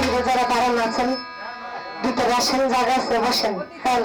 বুঝব যারা দুটো জায়গা আছে বসেন। হ্যাঁ।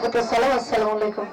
প্রতি সালাম আসসালামু। আলাইকুম